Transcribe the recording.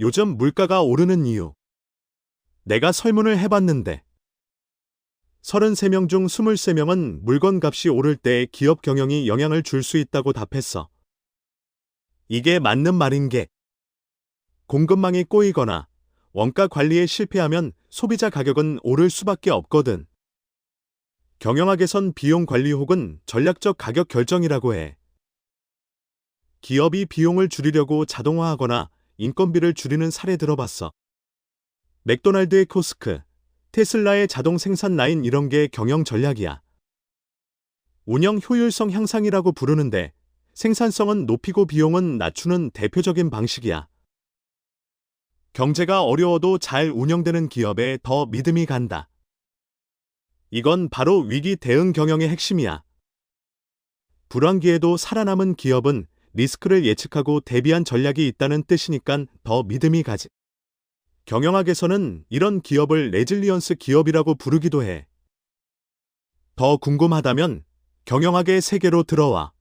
요즘 물가가 오르는 이유. 내가 설문을 해봤는데 33명 중 23명은 물건 값이 오를 때 기업 경영이 영향을 줄 수 있다고 답했어. 이게 맞는 말인 게 공급망이 꼬이거나 원가 관리에 실패하면 소비자 가격은 오를 수밖에 없거든. 경영학에선 비용 관리 혹은 전략적 가격 결정이라고 해. 기업이 비용을 줄이려고 자동화하거나 인건비를 줄이는 사례 들어봤어. 맥도날드의 코스크, 테슬라의 자동 생산 라인 이런 게 경영 전략이야. 운영 효율성 향상이라고 부르는데 생산성은 높이고 비용은 낮추는 대표적인 방식이야. 경제가 어려워도 잘 운영되는 기업에 더 믿음이 간다. 이건 바로 위기 대응 경영의 핵심이야. 불황기에도 살아남은 기업은 리스크를 예측하고 대비한 전략이 있다는 뜻이니까 더 믿음이 가지. 경영학에서는 이런 기업을 레질리언스 기업이라고 부르기도 해. 더 궁금하다면 경영학의 세계로 들어와.